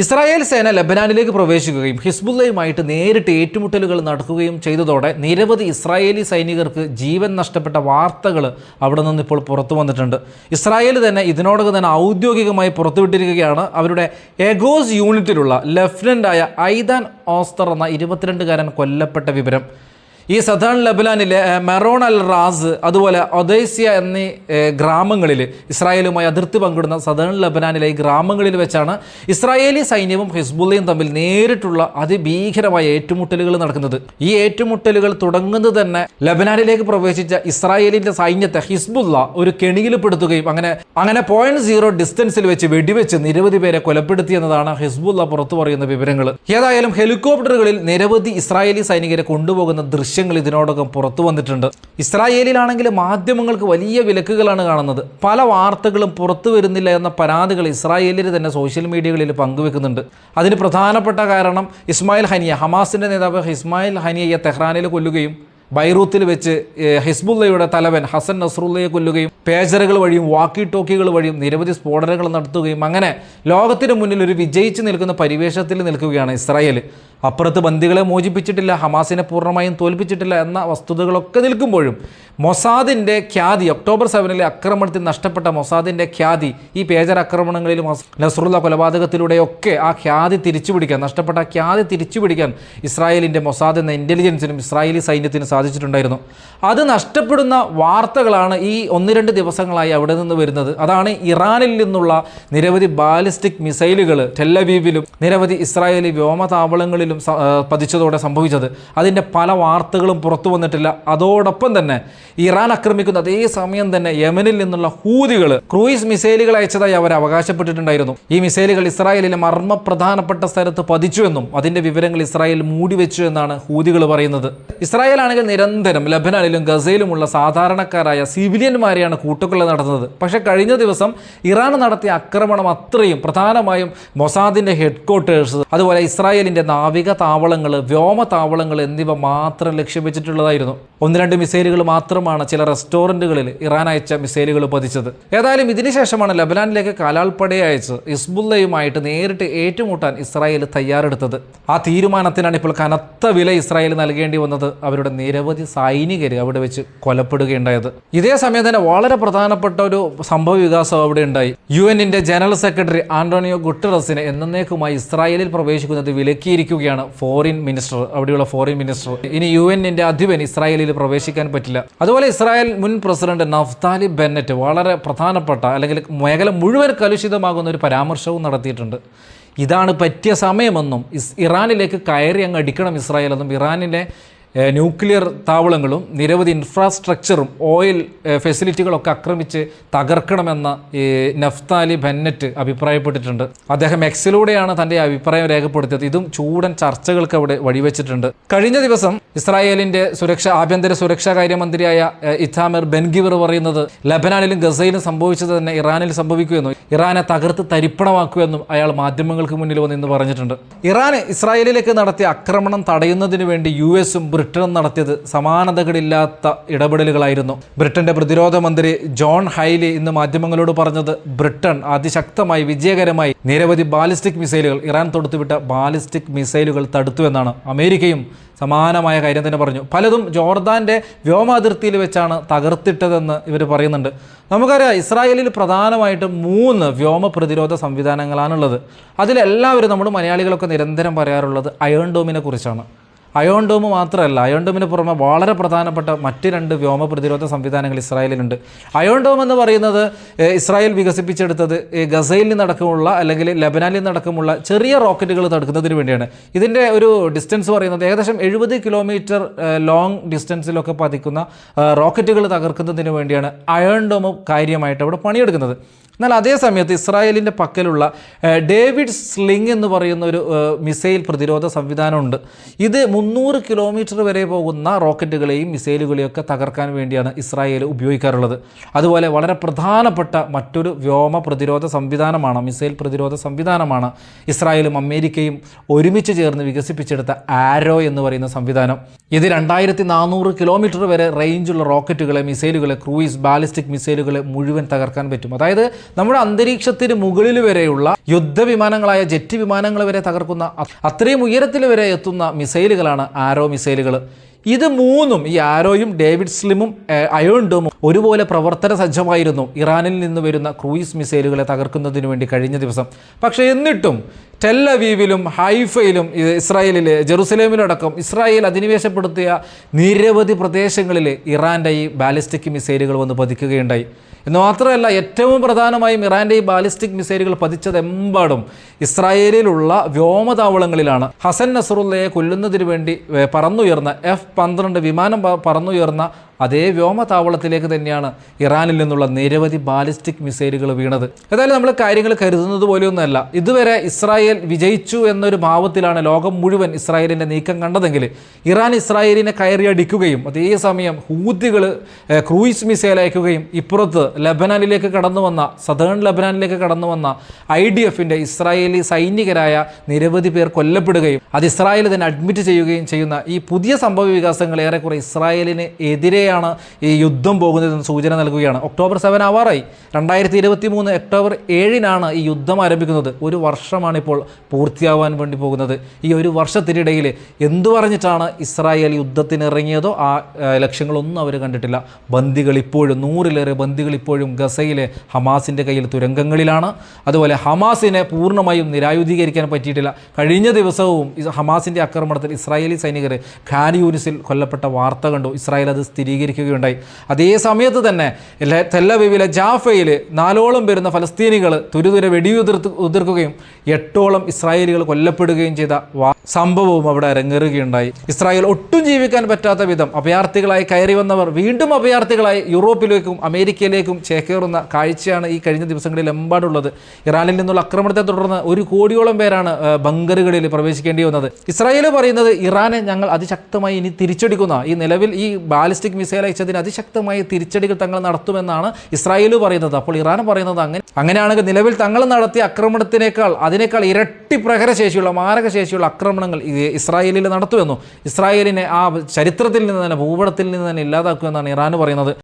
Israel സേന ലബനാനിലേക്ക് പ്രവേശിക്കുകയും ഹിസ്ബുല്ലയുമായിട്ട് നേരിട്ട് ഏറ്റുമുട്ടലുകൾ നടക്കുകയും ചെയ്തതോടെ നിരവധി ഇസ്രായേലി സൈനികർക്ക് ജീവൻ നഷ്ടപ്പെട്ട വാർത്തകൾ അവിടെ നിന്ന് ഇപ്പോൾ പുറത്തു വന്നിട്ടുണ്ട്. ഇസ്രായേൽ തന്നെ ഇതിനോടകം തന്നെ ഔദ്യോഗികമായി പുറത്തുവിട്ടിരിക്കുകയാണ്. അവരുടെ എഗോസ് യൂണിറ്റിലുള്ള ലഫ്റ്റനന്റായ ഐദാൻ ഓസ്തർ എന്ന ഇരുപത്തിരണ്ടുകാരൻ കൊല്ലപ്പെട്ട വിവരം. ഈ സദേൺ ലബനാനിലെ ഏഹ്, മെറോൺ അൽ റാസ് അതുപോലെ ഒദൈസിയ എന്നീ ഗ്രാമങ്ങളിൽ ഇസ്രായേലുമായി അതിർത്തി പങ്കിടുന്ന സദേൺ ലബനാനിലെ ഈ ഗ്രാമങ്ങളിൽ വെച്ചാണ് ഇസ്രായേലി സൈന്യവും ഹിസ്ബുള്ളയും തമ്മിൽ നേരിട്ടുള്ള അതിഭീകരമായ ഏറ്റുമുട്ടലുകൾ നടക്കുന്നത്. ഈ ഏറ്റുമുട്ടലുകൾ തുടങ്ങുന്നത് തന്നെ ലബനാനിലേക്ക് പ്രവേശിച്ച ഇസ്രായേലിന്റെ സൈന്യത്തെ ഹിസ്ബുള്ള ഒരു കെണിയിൽ പെടുത്തുകയും അങ്ങനെ അങ്ങനെ പോയിന്റ് സീറോ ഡിസ്റ്റൻസിൽ വെച്ച് വെടിവെച്ച് നിരവധി പേരെ കൊലപ്പെടുത്തി എന്നതാണ് ഹിസ്ബുള്ള പുറത്തു പറയുന്ന വിവരങ്ങൾ. ഏതായാലും ഹെലികോപ്റ്ററുകളിൽ നിരവധി ഇസ്രായേലി സൈനികരെ കൊണ്ടുപോകുന്ന ദൃശ്യങ്ങൾ ഇതിനോടകം പുറത്തു വന്നിട്ടുണ്ട്. ഇസ്രായേലിലാണെങ്കിൽ മാധ്യമങ്ങൾക്ക് വലിയ വിലക്കുകളാണ് കാണുന്നത്. പല വാർത്തകളും പുറത്തു വരുന്നില്ല എന്ന പരാതികൾ ഇസ്രായേലിൽ തന്നെ സോഷ്യൽ മീഡിയകളിൽ പങ്കുവെക്കുന്നുണ്ട്. അതിന് പ്രധാനപ്പെട്ട കാരണം ഇസ്മായിൽ ഹനിയ. ഹമാസിന്റെ നേതാവ് ഇസ്മായിൽ ഹനിയയെ തെഹ്റാനിൽ കൊല്ലുകയും ബൈറൂത്തിൽ വെച്ച് ഹിസ്ബുല്ലയുടെ തലവൻ ഹസൻ നസ്റുല്ലയെ കൊല്ലുകയും പേജറുകൾ വഴിയും വാക്കി ടോക്കികൾ വഴിയും നിരവധി സ്ഫോടനങ്ങൾ നടത്തുകയും അങ്ങനെ ലോകത്തിന് മുന്നിൽ ഒരു വിജയിച്ച് നിൽക്കുന്ന പരിവേഷത്തിൽ നിൽക്കുകയാണ് ഇസ്രായേൽ. അപ്പുറത്ത് ബന്ദികളെ മോചിപ്പിച്ചിട്ടില്ല ഹമാസിനെ പൂർണമായും തോൽപ്പിച്ചിട്ടില്ല എന്ന വസ്തുതകളൊക്കെ നിൽക്കുമ്പോഴും മൊസാദിന്റെ ഖ്യാതി ഒക്ടോബർ സെവനിലെ ആക്രമണത്തിൽ നഷ്ടപ്പെട്ട മൊസാദിന്റെ ഖ്യാതി ഈ പേജർ ആക്രമണങ്ങളിലും നസറുല്ല കൊലപാതകത്തിലൂടെയൊക്കെ ആ ഖ്യാതി തിരിച്ചുപിടിക്കാൻ നഷ്ടപ്പെട്ട ആ ഖ്യാതി തിരിച്ചുപിടിക്കാൻ ഇസ്രായേലിന്റെ മൊസാദ് എന്ന ഇന്റലിജൻസിനും ഇസ്രായേലി സൈന്യത്തിനും സാധിച്ചിട്ടുണ്ടായിരുന്നു. അത് നഷ്ടപ്പെടുന്ന വാർത്തകളാണ് ഈ ഒന്ന് രണ്ട് ദിവസങ്ങളായി അവിടെ നിന്ന് വരുന്നത്. അതാണ് ഇറാനിൽ നിന്നുള്ള നിരവധി ബാലിസ്റ്റിക് മിസൈലുകൾ ടെല്ലവീവിലും നിരവധി ഇസ്രായേലി വ്യോമതാവളങ്ങളിലും സ- പതിച്ചതോടെ സംഭവിച്ചത്. അതിന്റെ പല വാർത്തകളും പുറത്തു വന്നിട്ടില്ല. അതോടൊപ്പം തന്നെ ഇറാൻ ആക്രമിക്കുന്ന അതേ സമയം തന്നെ യമനിൽ നിന്നുള്ള ഹൂതികൾ ക്രൂയിസ് മിസൈലുകൾ അയച്ചതായി അവർ അവകാശപ്പെട്ടിട്ടുണ്ടായിരുന്നു. ഈ മിസൈലുകൾ ഇസ്രായേലിലെ മർമ്മ പ്രധാനപ്പെട്ട സ്ഥലത്ത് പതിച്ചുവെന്നും അതിന്റെ വിവരങ്ങൾ ഇസ്രായേൽ മൂടിവെച്ചു എന്നാണ് ഹൂതികൾ പറയുന്നത്. ഇസ്രായേൽ ആണെങ്കിൽ നിരന്തരം ലബനാനിലും ഗസയിലുമുള്ള സാധാരണക്കാരായ സിവിലിയന്മാരെയാണ് കൂട്ടുകൊള്ള നടത്തുന്നത്. പക്ഷേ കഴിഞ്ഞ ദിവസം ഇറാൻ നടത്തിയ ആക്രമണം അത്രയും പ്രധാനമായും മൊസാദിന്റെ ഹെഡ് ക്വാർട്ടേഴ്സ് അതുപോലെ ഇസ്രായേലിന്റെ നാവിക താവളങ്ങൾ വ്യോമ താവളങ്ങൾ എന്നിവ മാത്രം ലക്ഷ്യം വെച്ചിട്ടുള്ളതായിരുന്നു. ഒന്ന് രണ്ട് മിസൈലുകൾ മാത്രമാണ് ചില റെസ്റ്റോറന്റുകളിൽ ഇറാൻ അയച്ച മിസൈലുകൾ പതിച്ചത്. ഏതായാലും ഇതിനുശേഷമാണ് ലബനാനിലേക്ക് കാലാൾപ്പടയെ അയച്ച് ഇസ്ബുല്ലയുമായിട്ട് നേരിട്ട് ഏറ്റുമുട്ടാൻ ഇസ്രായേൽ തയ്യാറെടുത്തത്. ആ തീരുമാനത്തിനാണ് ഇപ്പോൾ കനത്ത വില ഇസ്രായേൽ നൽകേണ്ടി വന്നത്. അവരുടെ നിരവധി സൈനികർ അവിടെ വെച്ച് കൊലപ്പെടുകയുണ്ടായത്. ഇതേ സമയം തന്നെ വളരെ പ്രധാനപ്പെട്ട ഒരു സംഭവ വികാസം അവിടെ ഉണ്ടായി. യു എന്നിന്റെ ജനറൽ സെക്രട്ടറി ആന്റോണിയോ ഗുട്ടറസിനെ എന്നേക്കുമായി ഇസ്രായേലിൽ പ്രവേശിക്കുന്നത് വിലക്കിയിരിക്കുകയാണ്. ഫോറിൻ മിനിസ്റ്റർ അവിടെയുള്ള ഫോറിൻ മിനിസ്റ്റർ ഇനി യു എന്നിന്റെ അധിപൻ ഇസ്രായേലിൽ പ്രവേശിക്കാൻ പറ്റില്ല. അതുപോലെ ഇസ്രായേൽ മുൻ പ്രസിഡന്റ് നഫ്താലി ബെന്നറ്റ് വളരെ പ്രധാനപ്പെട്ട അല്ലെങ്കിൽ മേഖല മുഴുവൻ കലുഷിതമാകുന്ന ഒരു പരാമർശവും നടത്തിയിട്ടുണ്ട്. ഇതാണ് പറ്റിയ സമയമെന്നും ഇറാനിലേക്ക് കയറി അങ്ങ് അടിക്കണം ഇസ്രായേൽ എന്നും ഇറാനിലെ ന്യൂക്ലിയർ താവളങ്ങളും നിരവധി ഇൻഫ്രാസ്ട്രക്ചറും ഓയിൽ ഫെസിലിറ്റികളൊക്കെ ആക്രമിച്ച് തകർക്കണമെന്ന ഈ നഫ്താലി ബെന്നറ്റ് അഭിപ്രായപ്പെട്ടിട്ടുണ്ട്. അദ്ദേഹം എക്സിലൂടെയാണ് തന്റെ അഭിപ്രായം രേഖപ്പെടുത്തിയത്. ഇതും ചൂടൻ ചർച്ചകൾക്ക് അവിടെ വഴിവെച്ചിട്ടുണ്ട്. കഴിഞ്ഞ ദിവസം ഇസ്രായേലിന്റെ സുരക്ഷ ആഭ്യന്തര സുരക്ഷാ കാര്യമന്ത്രിയായ ഇഥാമിർ ബെൻഗിവർ പറയുന്നത് ലബനാനിലും ഗസയിലും സംഭവിച്ചത് തന്നെ ഇറാനിൽ സംഭവിക്കുമെന്നും ഇറാനെ തകർത്ത് തരിപ്പണമാക്കുമെന്നും അയാൾ മാധ്യമങ്ങൾക്ക് മുന്നിൽ വന്ന് ഇന്ന് പറഞ്ഞിട്ടുണ്ട്. ഇറാൻ ഇസ്രായേലിലേക്ക് നടത്തിയ ആക്രമണം തടയുന്നതിന് വേണ്ടി യു എസും ബ്രിട്ടനും നടത്തിയത് സമാനതകളില്ലാത്ത ഇടപെടലുകളായിരുന്നു. ബ്രിട്ടന്റെ പ്രതിരോധ മന്ത്രി ജോൺ ഹൈലി ഇന്ന് മാധ്യമങ്ങളോട് പറഞ്ഞത് ബ്രിട്ടൻ അതിശക്തമായി വിജയകരമായി നിരവധി ബാലിസ്റ്റിക് മിസൈലുകൾ ഇറാൻ തൊടുത്തുവിട്ട ബാലിസ്റ്റിക് മിസൈലുകൾ തടുത്തു എന്നാണ് അമേരിക്കയും സമാനമായ കാര്യം തന്നെ പറഞ്ഞു. പലതും ജോർദാന്റെ വ്യോമാതിർത്തിയിൽ വെച്ചാണ് തകർത്തിട്ടതെന്ന് ഇവർ പറയുന്നുണ്ട്. നമുക്കറിയാം ഇസ്രായേലിൽ പ്രധാനമായിട്ടും മൂന്ന് വ്യോമ പ്രതിരോധ സംവിധാനങ്ങളാണുള്ളത്. അതിലെല്ലാവരും നമ്മൾ മലയാളികളൊക്കെ നിരന്തരം പറയാറുള്ളത് അയൺ ഡോമിനെ കുറിച്ചാണ്. അയോൺ ഡോം മാത്രമല്ല അയോൺ ഡോമിന് പുറമെ വളരെ പ്രധാനപ്പെട്ട മറ്റ് രണ്ട് വ്യോമ പ്രതിരോധ സംവിധാനങ്ങൾ ഇസ്രായേലിനുണ്ട്. അയോൺ ഡോം എന്ന് പറയുന്നത് ഇസ്രായേൽ വികസിപ്പിച്ചെടുത്തത് ഗസയിൽ നിന്നടക്കമുള്ള അല്ലെങ്കിൽ ലബനാനിൽ നിന്നടക്കമുള്ള ചെറിയ റോക്കറ്റുകൾ തടുക്കുന്നതിന് വേണ്ടിയാണ്. ഇതിന്റെ ഒരു ഡിസ്റ്റൻസ് പറയുന്നത് ഏകദേശം എഴുപത് കിലോമീറ്റർ ലോങ് ഡിസ്റ്റൻസിലൊക്കെ പതിക്കുന്ന റോക്കറ്റുകൾ തകർക്കുന്നതിന് വേണ്ടിയാണ് അയോൺ ഡോം കാര്യമായിട്ട് അവിടെ പണിയെടുക്കുന്നത്. എന്നാൽ അതേ സമയത്ത് ഇസ്രായേലിന്റെ പക്കലുള്ള ഡേവിഡ് സ്ലിംഗ് എന്ന് പറയുന്ന ഒരു മിസൈൽ പ്രതിരോധ സംവിധാനമുണ്ട്. ഇത് മുന്നൂറ് കിലോമീറ്റർ വരെ പോകുന്ന റോക്കറ്റുകളെയും മിസൈലുകളെയും ഒക്കെ തകർക്കാൻ വേണ്ടിയാണ് ഇസ്രായേൽ ഉപയോഗിക്കാറുള്ളത്. അതുപോലെ വളരെ പ്രധാനപ്പെട്ട മറ്റൊരു വ്യോമ പ്രതിരോധ സംവിധാനമാണ് മിസൈൽ പ്രതിരോധ സംവിധാനമാണ് ഇസ്രായേലും അമേരിക്കയും ഒരുമിച്ച് ചേർന്ന് വികസിപ്പിച്ചെടുത്ത ആരോ എന്ന് പറയുന്ന സംവിധാനം. ഇത് രണ്ടായിരത്തി നാനൂറ് കിലോമീറ്റർ വരെ റേഞ്ചുള്ള റോക്കറ്റുകളെ മിസൈലുകളെ ക്രൂയിസ് ബാലിസ്റ്റിക് മിസൈലുകളെ മുഴുവൻ തകർക്കാൻ പറ്റും. അതായത് നമ്മുടെ അന്തരീക്ഷത്തിന് മുകളിൽ വരെയുള്ള യുദ്ധവിമാനങ്ങളായ ജെറ്റ് വിമാനങ്ങൾ വരെ തകർക്കുന്ന അത്രയും ഉയരത്തിൽ വരെ എത്തുന്ന മിസൈലുകളാണ് ആരോ മിസൈലുകൾ. ഇത് മൂന്നും ഈ ആരോയും ഡേവിഡ് സ്ലിമും അയോൺ ഡോമും ഒരുപോലെ പ്രവർത്തന സജ്ജമായിരുന്നു. ഇറാനിൽ നിന്ന് വരുന്ന ക്രൂയിസ് മിസൈലുകളെ തകർക്കുന്നതിന് വേണ്ടി കഴിഞ്ഞ ദിവസം. പക്ഷേ എന്നിട്ടും ടെല്ലവീവിലും ഹൈഫയിലും ഇസ്രായേലിലെ ജെറുസലേമിലടക്കം ഇസ്രായേൽ അധിനിവേശപ്പെടുത്തിയ നിരവധി പ്രദേശങ്ങളിൽ ഇറാന്റെ ഈ ബാലിസ്റ്റിക് മിസൈലുകൾ വന്ന് പതിക്കുകയുണ്ടായി. എന്ന് മാത്രമല്ല ഏറ്റവും പ്രധാനമായും ഇറാന്റെ ഈ ബാലിസ്റ്റിക് മിസൈലുകൾ പതിച്ചതെമ്പാടും ഇസ്രായേലിലുള്ള വ്യോമതാവളങ്ങളിലാണ്. ഹസൻ നസറുല്ലയെ കൊല്ലുന്നതിന് വേണ്ടി പറന്നുയർന്ന എഫ് പന്ത്രണ്ട് വിമാനം പറന്നുയർന്ന അതേ വ്യോമതാവളത്തിലേക്ക് തന്നെയാണ് ഇറാനിൽ നിന്നുള്ള നിരവധി ബാലിസ്റ്റിക് മിസൈലുകൾ വീണത്. ഏതായാലും നമ്മൾ കാര്യങ്ങൾ കരുതുന്നത് പോലെയൊന്നുമല്ല. ഇതുവരെ ഇസ്രായേൽ വിജയിച്ചു എന്നൊരു ഭാവത്തിലാണ് ലോകം മുഴുവൻ ഇസ്രായേലിന്റെ നീക്കം കണ്ടതെങ്കിൽ ഇറാൻ ഇസ്രായേലിനെ കയറിയടിക്കുകയും അതേസമയം ഹൂതികൾ ക്രൂയിസ് മിസൈൽ അയക്കുകയും ഇപ്പുറത്ത് ലബനാനിലേക്ക് കടന്നു വന്ന സദേൺ ലബനാനിലേക്ക് കടന്നു വന്ന ഐ ഡി എഫിന്റെ ഇസ്രായേലി സൈനികരായ നിരവധി പേർ കൊല്ലപ്പെടുകയും അത് ഇസ്രായേൽ തന്നെ അഡ്മിറ്റ് ചെയ്യുകയും ചെയ്യുന്ന ഈ പുതിയ സംഭവ വികാസങ്ങൾ ഏറെക്കുറെ ഇസ്രായേലിന് എതിരെയാണ് ഈ യുദ്ധം പോകുന്നതെന്ന് സൂചന നൽകുകയാണ്. ഒക്ടോബർ സെവൻ ആവാറായി. രണ്ടായിരത്തി ഇരുപത്തി മൂന്ന് ഒക്ടോബർ ഏഴിനാണ് ഈ യുദ്ധം ആരംഭിക്കുന്നത്. ഒരു വർഷമാണിപ്പോൾ പൂർത്തിയാവാൻ വേണ്ടി പോകുന്നത്. ഈ ഒരു വർഷത്തിനിടയിൽ എന്തു പറഞ്ഞിട്ടാണ് ഇസ്രായേൽ യുദ്ധത്തിന് ഇറങ്ങിയതോ ആ ലക്ഷ്യങ്ങളൊന്നും അവർ കണ്ടിട്ടില്ല. ബന്ദികൾ ഇപ്പോഴും നൂറിലേറെ ബന്ദികൾ ഇപ്പോഴും ഗസയിലെ ഹമാസിന്റെ കയ്യിൽ തുരങ്കങ്ങളിലാണ്. അതുപോലെ ഹമാസിനെ പൂർണമായും നിരായുധീകരിക്കാൻ പറ്റിയിട്ടില്ല. കഴിഞ്ഞ ദിവസവും ഹമാസിന്റെ ആക്രമണത്തിൽ ഇസ്രായേലി സൈനികർ ഖാൻ യൂനിസിൽ കൊല്ലപ്പെട്ട വാർത്ത കണ്ടു. ഇസ്രായേൽ അത് സ്ഥിരീകരിക്കുകയുണ്ടായി അതേ സമയത്ത് തന്നെ തെല്ലവിവിലെ ജാഫയിൽ നാലോളം വരുന്ന ഫലസ്തീനികൾ തുരുതുരെ വെടിയുതിർത്ത് ഉതിർക്കുകയും എട്ടോളം ഇസ്രായേലികൾ കൊല്ലപ്പെടുകയും ചെയ്ത സംഭവവും അവിടെ അരങ്ങേറുകയുണ്ടായി. ഇസ്രായേൽ ഒട്ടും ജീവിക്കാൻ പറ്റാത്ത വിധം അഭയാർത്ഥികളായി കയറി വന്നവർ വീണ്ടും അഭയാർത്ഥികളായി യൂറോപ്പിലേക്കും അമേരിക്കയിലേക്കും ചേക്കേറുന്ന കാഴ്ചയാണ് ഈ കഴിഞ്ഞ ദിവസങ്ങളിൽ എമ്പാടുള്ളത്. ഇറാനിൽ നിന്നുള്ള ആക്രമണത്തെ തുടർന്ന് ഒരു കോടിയോളം പേരാണ് ബങ്കറുകളിൽ പ്രവേശിക്കേണ്ടി വന്നത്. ഇസ്രായേൽ പറയുന്നത് ഇറാനെ ഞങ്ങൾ അതിശക്തമായി ഇനി തിരിച്ചടിക്കുന്ന ഈ നിലവിൽ ഈ ബാലിസ്റ്റിക് മിസൈൽ അയച്ചതിന് അതിശക്തമായ തിരിച്ചടികൾ തങ്ങൾ നടത്തുമെന്നാണ് ഇസ്രായേൽ പറയുന്നത്. അപ്പോൾ ഇറാൻ പറയുന്നത് അങ്ങനെ അങ്ങനെയാണെങ്കിൽ നിലവിൽ തങ്ങൾ നടത്തിയ ആക്രമണത്തിനേക്കാൾ അതിനേക്കാൾ ഇരട്ടി പ്രഹരശേഷിയുള്ള മാരകശേഷിയുള്ള ആക്രമണങ്ങൾ ഇസ്രായേലിൽ നടത്തുമെന്നും ഇസ്രായേലിനെ ആ ചരിത്രത്തിൽ നിന്ന് തന്നെ ഭൂപടത്തിൽ നിന്ന് തന്നെ ഇല്ലാതാക്കുമെന്നാണ് ഇറാൻ പറയുന്നത്.